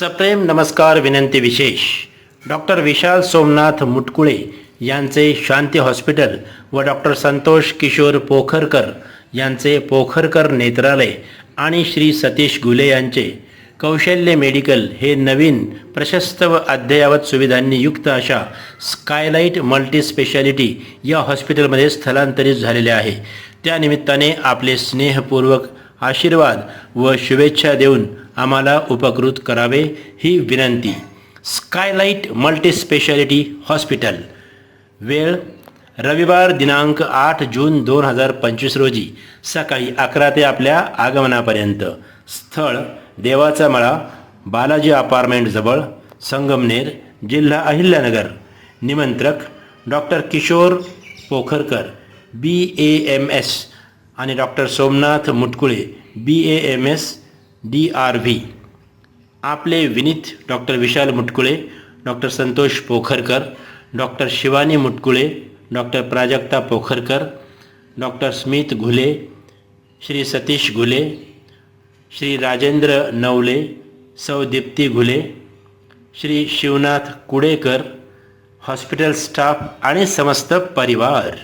सप्रेम नमस्कार विनंती विशेष. डॉक्टर विशाल सोमनाथ मुटकुळे यांचे शांती हॉस्पिटल व डॉक्टर संतोष किशोर पोखरकर यांचे पोखरकर नेत्रालय आणि श्री सतीश गुले यांचे कौशल्य मेडिकल हे नवीन प्रशस्त व अद्ययावत सुविधांनी युक्त अशा स्कायलाईट मल्टीस्पेशालिटी या हॉस्पिटलमध्ये स्थलांतरित झालेले आहे. त्यानिमित्ताने आपले स्नेहपूर्वक आशीर्वाद व शुभेच्छा देऊन आम्हाला उपकृत करावे ही विनंती. स्कायलाईट मल्टीस्पेशालिटी हॉस्पिटल वेळ रविवार दिनांक आठ जून दोन हजार पंचवीस रोजी सकाळी अकरा ते आपल्या आगमनापर्यंत. स्थळ देवाचा मळा बालाजी अपार्टमेंटजवळ संगमनेर जिल्हा अहिल्यानगर. निमंत्रक doctor Kishor Pokharkar B A M S आणि doctor Somnath Mutkule B A M S D R V. आपले Vineet doctor Vishal Mutkule doctor Santosh Pokharkar doctor Shivani Mutkule doctor Prajakta Pokharkar doctor Smit Ghule Shri Satish Ghule Shri Rajendra Navale सौ Deepti Ghule Shri Shivnath Kudekar hospital staff आणि समस्त परिवार.